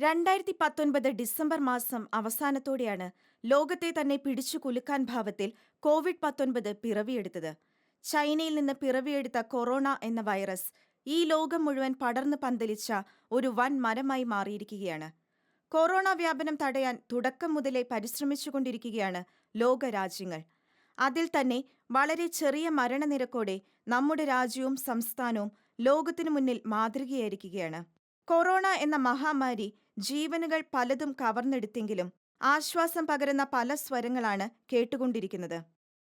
രണ്ടായിരത്തി പത്തൊൻപത് ഡിസംബർ മാസം അവസാനത്തോടെയാണ് ലോകത്തെ തന്നെ പിടിച്ചു കുലുക്കാൻ ഭാവത്തിൽ കോവിഡ് പത്തൊൻപത് പിറവിയെടുത്തത്. ചൈനയിൽ നിന്ന് പിറവിയെടുത്ത കൊറോണ എന്ന വൈറസ് ഈ ലോകം മുഴുവൻ പടർന്നു പന്തലിച്ച ഒരു വൻ മരമായി മാറിയിരിക്കുകയാണ്. കൊറോണ വ്യാപനം തടയാൻ തുടക്കം മുതലേ പരിശ്രമിച്ചുകൊണ്ടിരിക്കുകയാണ് ലോകരാജ്യങ്ങൾ. അതിൽ തന്നെ വളരെ ചെറിയ മരണനിരക്കോടെ നമ്മുടെ രാജ്യവും സംസ്ഥാനവും ലോകത്തിനു മുന്നിൽ മാതൃകയായിരിക്കുകയാണ്. കൊറോണ എന്ന മഹാമാരി ജീവനുകൾ പലതും കവർന്നെടുത്തെങ്കിലും ആശ്വാസം പകരുന്ന പല സ്വരങ്ങളാണ് കേട്ടുകൊണ്ടിരിക്കുന്നത്.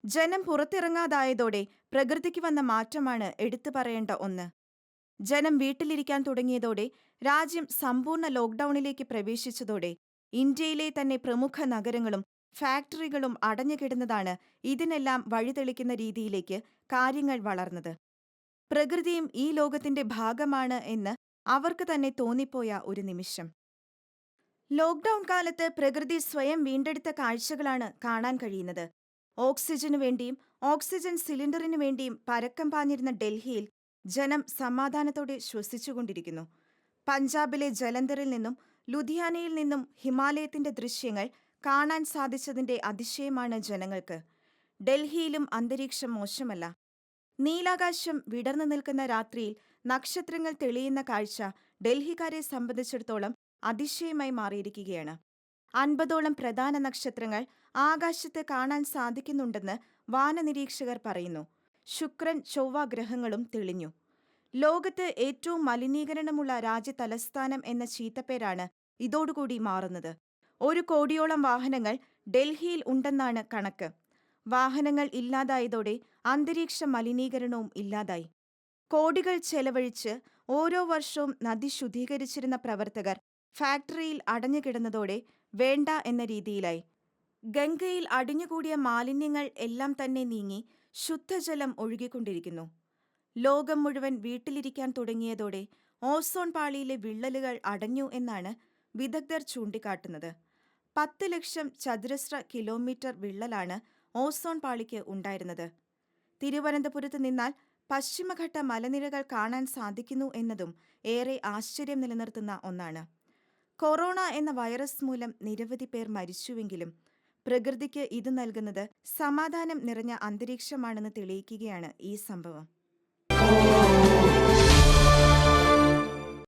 ജനം പുറത്തിറങ്ങാതായതോടെ പ്രകൃതിക്ക് വന്ന മാറ്റമാണ് എടുത്തു പറയേണ്ട ഒന്ന്. ജനം വീട്ടിലിരിക്കാൻ തുടങ്ങിയതോടെ രാജ്യം സമ്പൂർണ ലോക്ഡൌണിലേക്ക് പ്രവേശിച്ചതോടെ ഇന്ത്യയിലെ തന്നെ പ്രമുഖ നഗരങ്ങളും ഫാക്ടറികളും അടഞ്ഞുകിടുന്നതാണ് ഇതിനെല്ലാം വഴിതെളിക്കുന്ന രീതിയിലേക്ക് കാര്യങ്ങൾ വളർന്നത്. പ്രകൃതിയും ഈ ലോകത്തിന്റെ ഭാഗമാണ് എന്ന് അവർക്ക് തന്നെ തോന്നിപ്പോയ ഒരു നിമിഷം. ലോക്ഡൌൺ കാലത്ത് പ്രകൃതി സ്വയം വീണ്ടെടുത്ത കാഴ്ചകളാണ് കാണാൻ കഴിയുന്നത്. ഓക്സിജനു വേണ്ടിയും ഓക്സിജൻ സിലിണ്ടറിനു വേണ്ടിയും പരക്കം പാഞ്ഞിരുന്ന ഡൽഹിയിൽ ജനം സമാധാനത്തോടെ ശ്വസിച്ചുകൊണ്ടിരിക്കുന്നു. പഞ്ചാബിലെ ജലന്ധറിൽ നിന്നും ലുധിയാനയിൽ നിന്നും ഹിമാലയത്തിന്റെ ദൃശ്യങ്ങൾ കാണാൻ സാധിച്ചതിന്റെ അതിശയമാണ് ജനങ്ങൾക്ക്. ഡൽഹിയിലും അന്തരീക്ഷം മോശമല്ല. നീലാകാശം വിടർന്നു നിൽക്കുന്ന രാത്രിയിൽ നക്ഷത്രങ്ങൾ തെളിയുന്ന കാഴ്ച ഡൽഹിക്കാരെ സംബന്ധിച്ചിടത്തോളം അതിശയമായി മാറിയിരിക്കുകയാണ്. അൻപതോളം പ്രധാന നക്ഷത്രങ്ങൾ ആകാശത്ത് കാണാൻ സാധിക്കുന്നുണ്ടെന്ന് വാനനിരീക്ഷകർ പറയുന്നു. ശുക്രൻ ചൊവ്വ ഗ്രഹങ്ങളും തെളിഞ്ഞു. ലോകത്ത് ഏറ്റവും മലിനീകരണമുള്ള രാജ്യതലസ്ഥാനം എന്ന ചീത്തപ്പേരാണ് ഇതോടുകൂടി മാറുന്നത്. ഒരു കോടിയോളം വാഹനങ്ങൾ ഡൽഹിയിൽ ഉണ്ടെന്നാണ് കണക്ക്. വാഹനങ്ങൾ ഇല്ലാതായതോടെ അന്തരീക്ഷ മലിനീകരണവും ഇല്ലാതായി. കോടികൾ ചെലവഴിച്ച് ഓരോ വർഷവും നദി ശുദ്ധീകരിച്ചിരുന്ന പ്രവർത്തകർ ഫാക്ടറിയിൽ അടഞ്ഞുകിടന്നതോടെ വേണ്ട എന്ന രീതിയിലായി. ഗംഗയിൽ അടിഞ്ഞുകൂടിയ മാലിന്യങ്ങൾ എല്ലാം തന്നെ നീങ്ങി ശുദ്ധജലം ഒഴുകിക്കൊണ്ടിരിക്കുന്നു. ലോകം മുഴുവൻ വീട്ടിലിരിക്കാൻ തുടങ്ങിയതോടെ ഓസോൺ പാളിയിലെ വിള്ളലുകൾ അടഞ്ഞു എന്നാണ് വിദഗ്ധർ ചൂണ്ടിക്കാട്ടുന്നത്. പത്ത് ലക്ഷം ചതുരശ്ര കിലോമീറ്റർ വിള്ളലാണ് ഓസോൺ പാളിക്ക് ഉണ്ടായിരുന്നത്. തിരുവനന്തപുരത്ത് നിന്നാൽ പശ്ചിമഘട്ട മലനിരകൾ കാണാൻ സാധിക്കുന്നു എന്നതും ഏറെ ആശ്ചര്യം നിലനിർത്തുന്ന ഒന്നാണ്. കൊറോണ എന്ന വൈറസ് മൂലം നിരവധി പേർ മരിച്ചുവെങ്കിലും പ്രകൃതിക്ക് ഇത് നൽകുന്നത് സമാധാനം നിറഞ്ഞ അന്തരീക്ഷമാണെന്ന് തെളിയിക്കുകയാണ് ഈ സംഭവം.